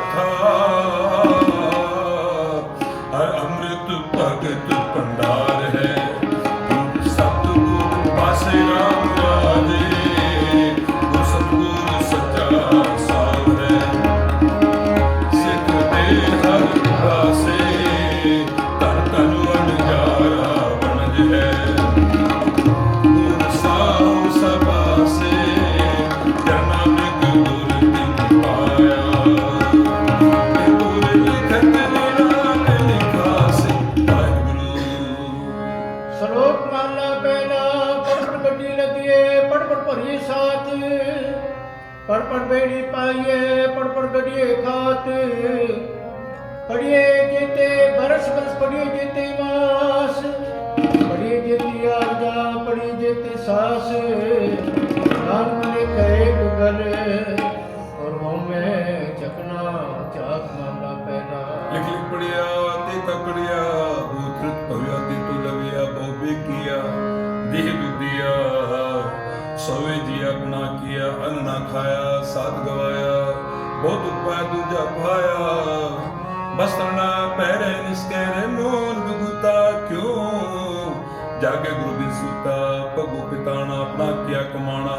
ਕਥਾ ਪੜ ਪੜ ਬੇੜੀ ਪਾਈਏ ਪੜ ਪੜ ਗੱਡੀਏ ਖਾਤ। ਪੜੀਏ ਜੀਤੇ ਬਰਸ ਬਰਸ, ਪੜੀਏ ਜੀਤੇ ਮਾਸ ਪੜੀਏ ਜੀਤੀ ਆਜਾ ਪੜੀ ਜੀਤੇ ਸਾਸ। ਨਾਨਕ ਨੇ ਕਹੇ ਗੁਗਲ, ਔਰ ਹਉਮੈ ਚਕਨਾ ਚਾਕ ਮਹਲਾ ਪਹਿਲਾ ਲਿਖ ਲਿਖ ਪੜਿਆ ਤੇ ਤਕੜਿਆ ਬੂਤਰਤ ਭਵਿਆ ਤੇ ਤੋ ਲਵਿਆ, ਬਹੁ ਬੇਕੀਆ ਦੇਹ ਦੁਦਿਆ ਸੋਵੇ ਜੀਆ ਗੁਨਾ ਕੀਆ ਅਨ ਨਾ ਖਾਇਆ, ਸਾਧ ਗਵਾਇਆ, ਬਹੁਤ ਉਪਾਇ ਦੂਜਾ ਭਾਇਆ ਬਸਰਣਾ ਪਹਿਰੇ ਨਿਸਕਰੇ ਮੋਨ ਗੁਗਤਾ ਕਿਉਂ? ਜਾਗੇ ਗੁਰੂ ਦੀ ਸੂਤਾ, ਭਗੋ ਪਿਤਾਣਾ ਆਪਣਾ ਕੀਆ ਕਮਾਣਾ।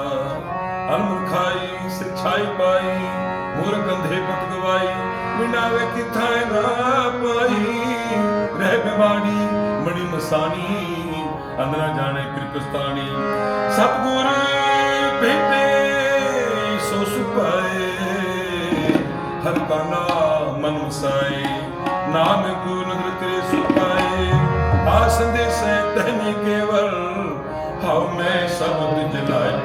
ਅਨਮੁਖ ਖਾਈ ਸਿਛਾਈ ਪਾਈ ਮੂਰ ਗੰਧੇ ਪਤ ਗਵਾਈ ਮਿਨਾਵੇ ਕਿਥਾਂ ਨਾ ਪਾਈ। ਰਹਿ ਬਿਮਾਰੀ, ਮਣੀ ਮਸਾਨੀ ਅੰਦਰਾ ਜਾਣੇ ਕਿਰਕਸਤਾਨੀ ਸਤਗੁਰ ਹਰ ਮਨ ਵਸਾਏ ਨਾਮ ਗੁਰੂ ਤੇਰੇ ਸੁਪਾਏ ਆ ਸੰਦੇਸ਼ ਹੈ ਤਹਨੀ ਕੇਵਲ ਹਉ ਮੈਂ ਸ਼ਬਦ ਜਲਾਏ।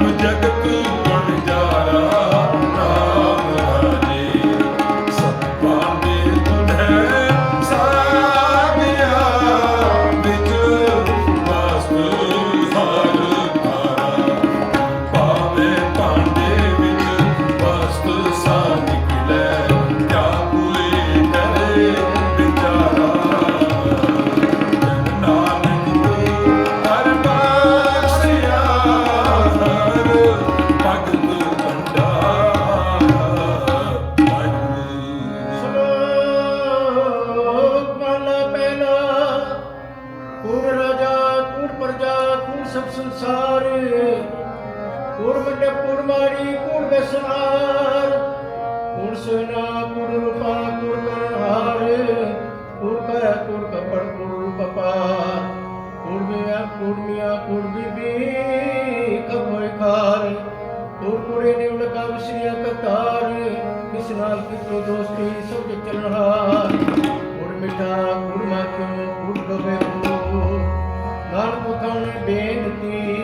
ਪੁੱਤਰੀ ਸਭ ਜਗਤ ਬਣ ਜਾਰਾ ਸਭ ਸੰਸਾਰ ਕੂੜ ਮੰਡੇ ਕੂੜ ਬਸਨਾਰ ਕੂੜ ਸੋਨਾ ਕੂੜ ਰੂਪਾ ਕੂੜ ਕਰਹਾਰ ਕੂੜ ਕਰ ਕੂੜ ਕਪੜ ਕੂੜ ਰੂਪਾਰ ਕੂੜ ਮੀਆਂ ਕੂੜ ਮੀਆਂ ਕੂੜ ਬੀਬੀ ਕਬੋਏ ਖਾਰ। ਕੂੜ ਕੂੜੇ ਨੇ ਉਲਕਾ ਵਿਸਰੀਆ ਕਤਾਰ। ਕਿਸ ਨਾਲ ਕਿਤੋ ਦੋਸਤੀ, ਸਭ ਚਲਨਹਾਰ ਕੂੜ ਮਿੱਠਾ ਕੂੜ ਮਾਖਿਓ ਕੂੜ me.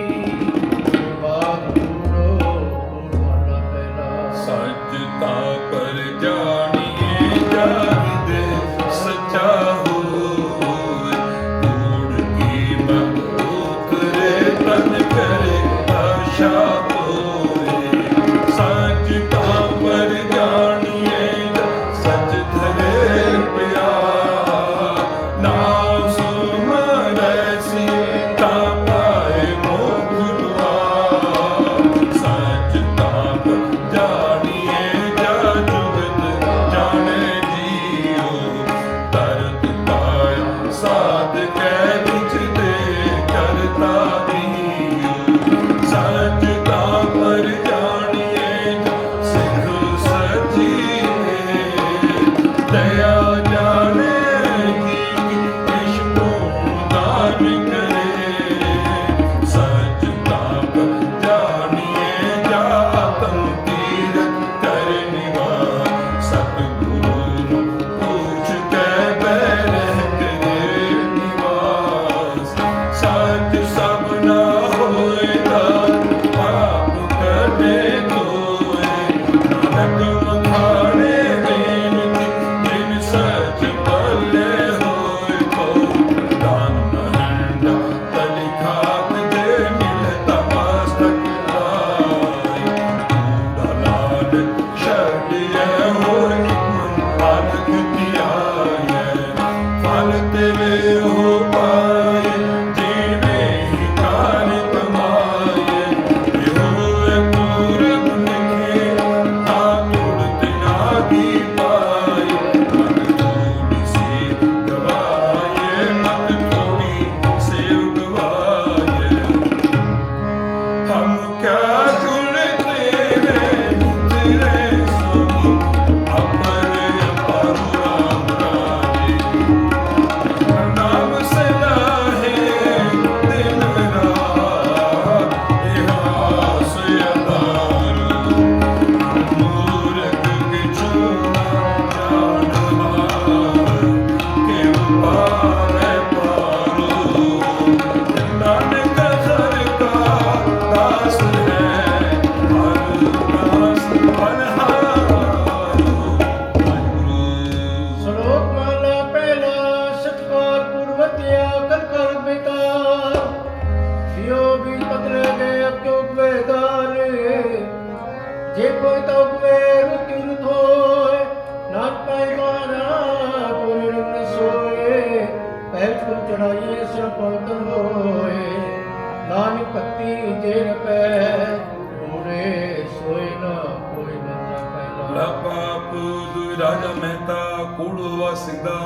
всегда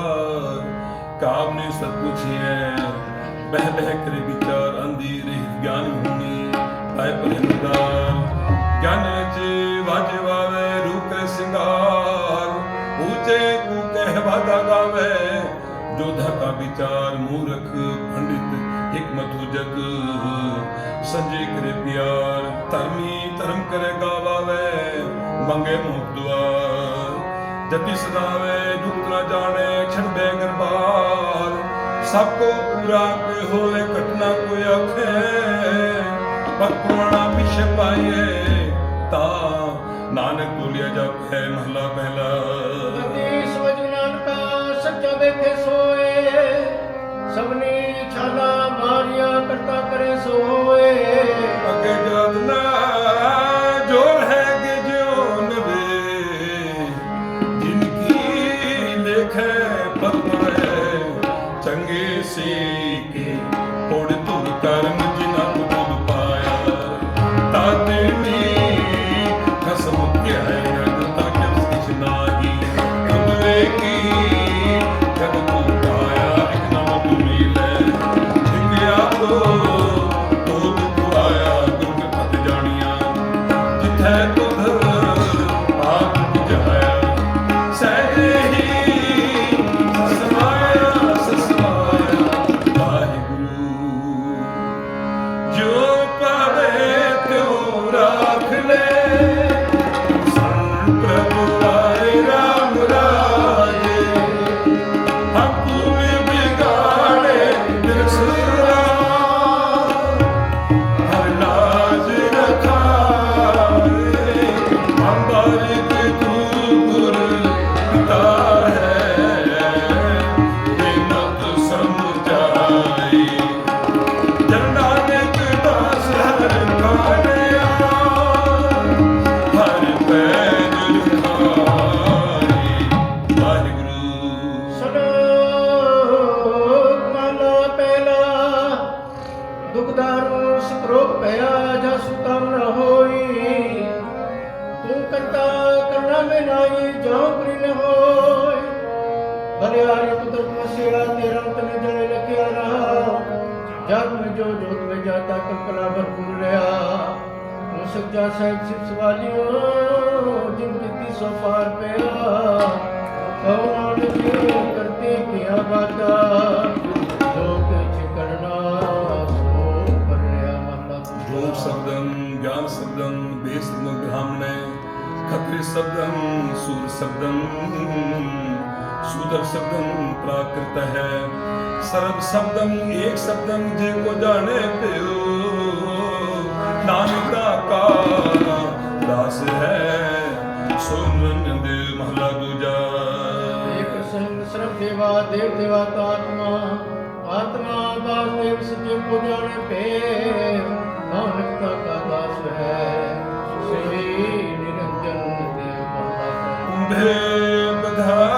कामने सब कुछ है बह बह करे विचार अंधी रहित ज्ञान भूमि आय प्रेमदार ज्ञान रचे वाजे रूप सिंगार। ऊँचे को वादा गावे। जोधा का विचार, मूरख पंडित हिकमत हो जग करे प्यार, धर्मी, धर्म करे गावावे। मंगे ਜਤੀ ਸਦਾਵੇ, ਦੁਖ ਨਾ ਜਾਣੇ ਛੜਬੇ ਗਰਬਾਰ ਸਭ ਕੋ ਪੂਰਾ ਕੋਈ ਹੋਵੇ, ਘਟਨਾ ਕੋਈ ਆਖੇ। ਪਕਵਾਣਾ ਪਿਛੇ ਪਾਈਏ, ਤਾਂ ਨਾਨਕ ਬੋਲਿਆ ਜਾਪੇ, ਮਹਲਾ ਪਹਿਲਾ। ਗਤੀ ਸਮਝ ਨਾਨਕਾ, ਸੱਚਾ ਵੇਖੇ ਸੋਏ। ਸਭਨੀ ਛਾਲਾ ਮਾਰਿਆ, ਕਰਤਾ ਕਰੇ ਸੋਏ। ਕੀ ਲੇਖੇ ਪਤਮਾਏ ਚੰਗੇ ਸੀ ਤੂੰ ਸੱਚਾ ਸਾਹਿਬ ਸਿਫ ਸਵਾਲਿਓ ਜਿਨ ਕੀਤੀ ਸੋ ਪਾਰ ਪਿਆ ਕਉ ਨਾਨਕ ਕਰਤੇ ਕਿਆ ਬਾਤਾ ਜੋ ਕਿਛ ਕਰਨਾ ਸੋ ਪਰਿਆ ਮਹਲਾ ਰੂਪ ਸ਼ਬਦੰ ਗਿਆਨ ਸ਼ਬਦੰ ਬੇਸਮ ਬ੍ਰਾਹਮਣੇ ਖਤਰੀ ਸ਼ਬਦੰ ਸੂਰ ਸ਼ਬਦੰ ਸੂਦਰ ਸ਼ਬਦੰ ਪ੍ਰਾਕ੍ਰਿਤ ਹੈ। ਸਰਬ ਸ਼ਬਦੰ ਏਕ ਸ਼ਬਦੰ ਜੇ ਕੋ ਜਾਣੇ ਪਿਓ ਸਾਤ ਆਤਮਾ ਆਤਮਾ ਵਾਸਤੇ ਸੱਚੇ ਪੁਜਾਣ ਪੇ ਨਾਨਕ ਦਾ ਦਾਸ ਹੈ, ਸ੍ਰੀ ਨਿਰੰਜਨ ਦੇਵ ਦਾ ਕੁੰਭੇ ਬਧਾ